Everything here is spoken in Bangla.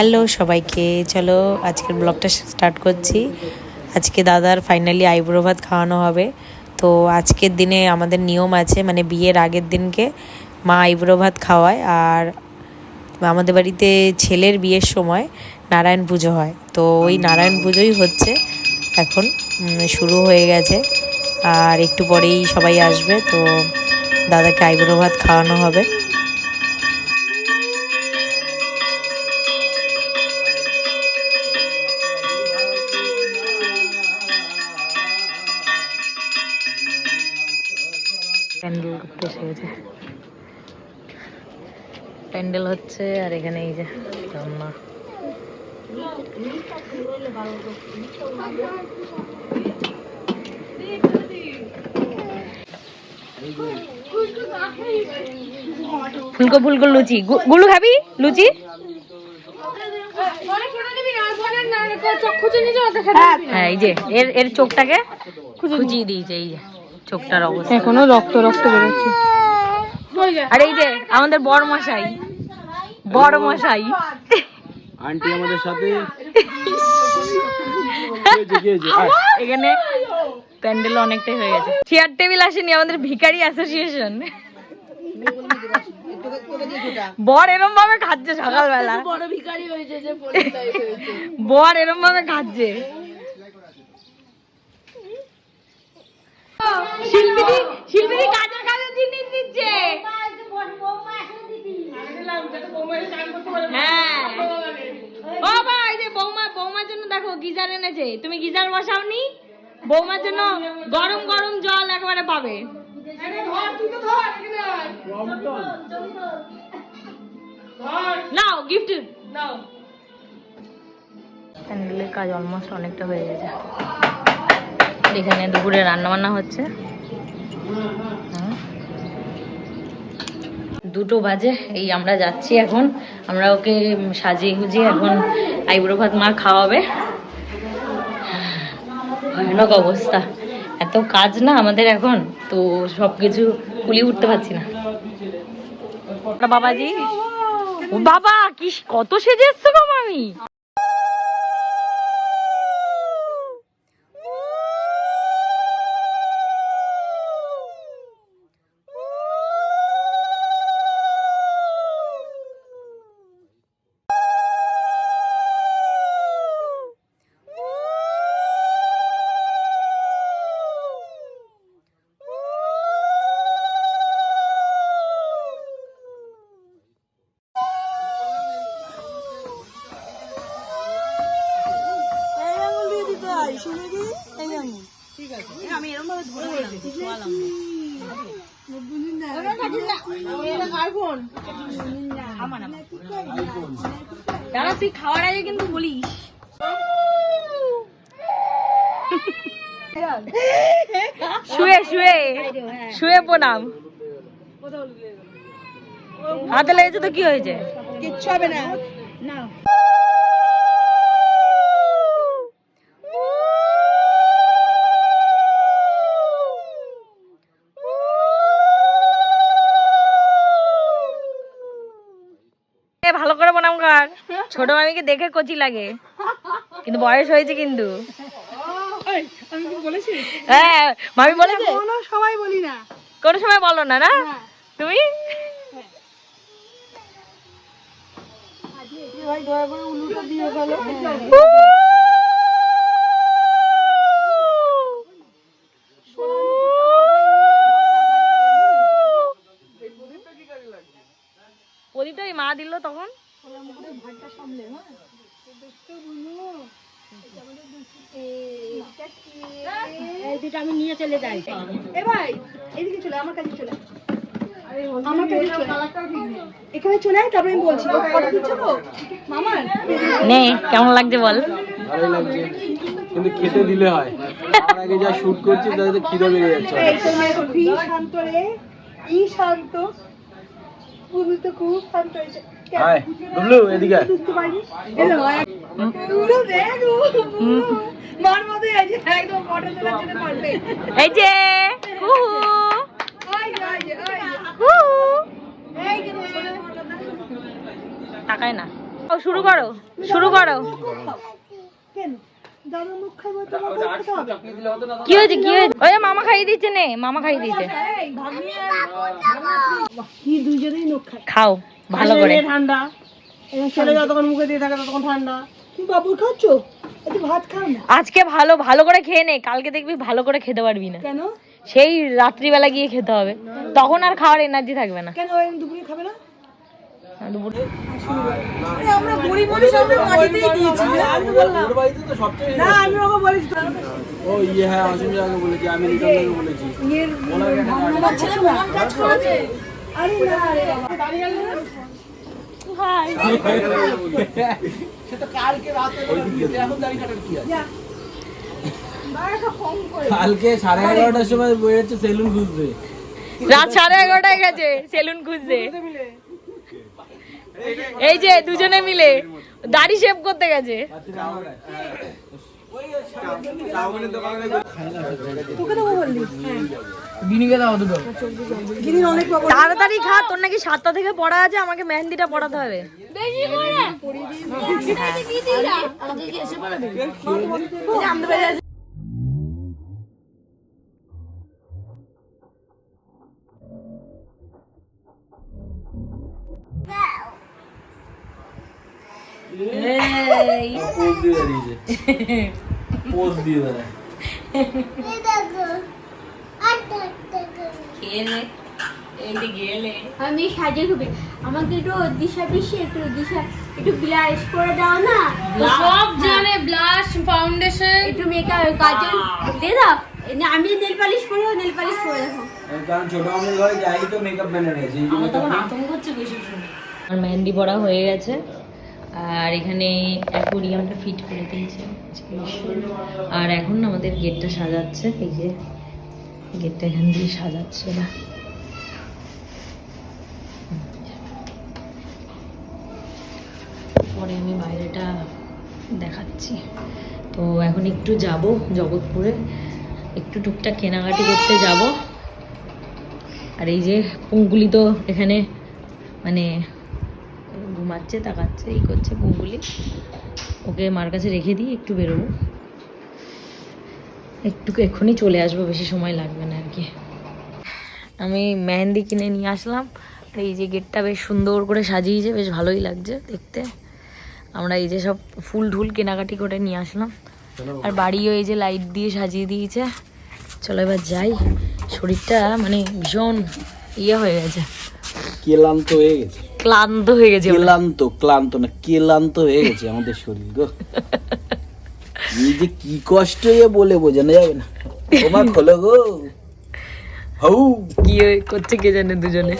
হ্যালো সবাইকে। চলো, আজকের ব্লগটা স্টার্ট করছি। আজকে দাদার ফাইনালি আইব্রো ভাত খাওয়ানো হবে। তো আজকের দিনে আমাদের নিয়ম আছে মানে বিয়ের আগের দিনকে মা আইব্রো ভাত খাওয়ায় আর আমাদের বাড়িতে ছেলের বিয়ের সময় নারায়ণ পুজো হয়। তো ওই নারায়ণ পুজোই হচ্ছে। এখন শুরু হয়ে গেছে। আর একটু পরেই সবাই আসবে, তো দাদাকে আইব্রো ভাত খাওয়ানো হবে। প্যান্ডেল করতে এসে গেছে। প্যান্ডেল হচ্ছে আর এখানে এই যে রান্না ফুলকো ফুলকো লুচি। গুলু খাবি? লুচি? হ্যাঁ এই যে এর এর চোখটাকে খুঁজিয়ে দিয়েছে এই যে। চোখটার অবস্থা। এখনও রক্ত রক্ত বেরোচ্ছে। আর এই যে আমাদের বড় মশাই বড় মশাই আন্টি আমাদের সাথে। এখানে প্যান্ডেল অনেকটাই হয়ে গেছে। চেয়ার টেবিল আসেনি আমাদের ভিখারি অ্যাসোসিয়েশন বর এরম ভাবে খাচ্ছে সকালবেলা। বর এরম ভাবে খাচ্ছে। শিল্পীদি শিল্পীদি কাজের কাজের জিনিস দিচ্ছে। হ্যাঁ। ও ভাই যে বৌমা বৌমার জন্য দেখো গিজার এনেছে। তুমি গিজার বসাওনি? বৌমার জন্য গরম গরম জল একবারে পাবে। নাও গিফট নাও। প্যান্ডেলের কাজ অলমোস্ট অনেকটা হয়ে গেছে। এখানে দুপুরে রান্না বান্না হচ্ছে দুটো বাজে, এই আমরা যাচ্ছি এখন। আমরা ওকে সাজিয়ে গুজিয়ে এখন আইবুড়ো ভাত মা খাওয়াবে। ভয়ানক অবস্থা। এত কাজ না আমাদের এখন, তো সব কিছু কুলিয়ে উঠতে পারছি না। বাবাজি বাবা, কি কত সেজে এসছো তুই খাওয়ার আগে কিন্তু বলিস শুয়ে শুয়ে। শুয়ে প্রণাম। হাতে লেগেছে তো কি হয়েছে? কিচ্ছু হবে না। এ, ভালো করে প্রণাম কর ছোট মামিকে দেখে কচি লাগে। কিন্তু বয়স হয়েছে কিন্তু। হ্যাঁ মামি বলেছে সবাই বলি না। কোনো সময় বলো না না? তুমি? দিয়ে গেল প্রদীপটা মা দিল তখন? আমি নিয়ে চলে যাই। এ ভাই এদিকে চলে আমার কাছে চলে। আমার কাছে চলে। এখানে চলে আয় তারপরে আমি বলছি কটা দিচ্ছ তো? মামার নে কেমন লাগছে বল? ভালোই লাগছে। কিন্তু খেতে দিলে হয়। আগে যা শুট করছি তাতে খিদে বেড়ে যাচ্ছে। এই তোমার কি শান্ত রে কি শান্ত। তুমি খুব শান্ত হয়েছে। হাই এদিকে এই যে তাকায় না। শুরু করো শুরু করো। কেন? কি হয়েছে কি হয়েছে? ওই মামা খাইয়ে দিচ্ছে নে মামা খাইয়ে দিচ্ছে এই, ভাগ্নি আর- বাহ, কি দুজনেই নখ খাও ভালো করে। ঠান্ডা ছেলে যতক্ষণ মুখে দিয়ে থাকে ততক্ষণ ঠান্ডা। তুমি বাবুর খাচ্ছ? ভাত খাও না। আজকে ভালো ভালো করে খেয়ে নে কালকে দেখবি ভালো করে খেতে পারবি না। কেন? সেই রাত্রিবেলা গিয়ে খেতে হবে। তখন আর খাওয়ার এনার্জি থাকবে না। কেন দুপুরে খাবে না? দুপুরে আমরা গরিব মানুষ আমরা মাটিতেই দিয়েছি আমি তো বললাম। ওর বাড়িতে তো সবচেয়ে না আমি ওকে বলেছি ও ইয়ে হ্যাঁ অসীম জায়গা বলেছি আমি লিটনকে বলেছি। আমার ছেলে প্রমাণ কাজ করেছে আরে না রে বাবা। দাঁড়িয়ে গেল না যা। বারোটা ফোন করে। কালকে সাড়ে এগারোটার সময় বেরোচ্ছে সেলুন খুঁজতে। রাত সাড়ে এগারোটায় গেছে সেলুন খুঁজতে। এই যে দুজনে মিলে দাড়ি শেভ করতে গেছে। তাড়াতাড়ি খা তোর নাকি সাতটা থেকে পড়া আছে আমাকে মেহেন্দিটা পড়াতে হবে। পোজ দিয়ে দাঁড়িয়েছে পোজ দিয়ে দাঁড়ায় আমি সাজে খুবই। আমাকে একটু দিশা দিশে একটু দিশা একটু ব্লাশ করে দাও না? সব জানে ব্লাশ ফাউন্ডেশন একটু মেকআপ কাজল দে দাও। আমি নেল পালিশ করি নেল পালিশ করে দেখো। কারণ ছোট আমাদের ঘরে যাই তো মেকআপ ম্যানের আছে এই জন্য আমার মেহেন্দি পড়া হয়ে গেছে। আর এখানে অ্যাকোরিয়ামটা ফিট করে দিয়েছে আর এখন আমাদের গেটটা সাজাচ্ছে, এই যে গেটটা এখান দিয়ে সাজাচ্ছে না পরে আমি বাইরেটা দেখাচ্ছি। তো এখন একটু যাব জগৎপুরে, একটু টুকটাক কেনাকাটি করতে যাব। আর এই যে পুঙ্গুলি তো এখানে মানে ঘুমাচ্ছে, তাকাচ্ছে এই করছে পুঙ্গুলি ওকে মার কাছে রেখে দিই, একটু বেরোবো। একটু এক্ষুনি চলে আসব, বেশি সময় লাগবে না আর কি। আমি মেহেন্দি কিনে নিয়ে আসলাম। এই যে গেটটা বেশ সুন্দর করে সাজিয়েছে, বেশ ভালোই লাগছে দেখতে। আমরা এই যে সব ফুল ঢুল কেনাকাটি করে নিয়ে আসলাম। আর বাড়িও এই যে লাইট দিয়ে সাজিয়ে দিয়েছে। চলো এবার যাই। শরীরটা মানে ভীষণ ইয়ে হয়ে গেছে। ক্লান্ত হয়ে গেছে। ক্লান্ত হয়ে গেছে ক্লান্ত ক্লান্ত না ক্লান্ত হয়ে গেছে আমাদের শরীর গো। এই যে কি কষ্ট এ বলে বোঝানো যাবে না। তোমার খোলো গো। হউ। কি করছে কে জানে দুজনে?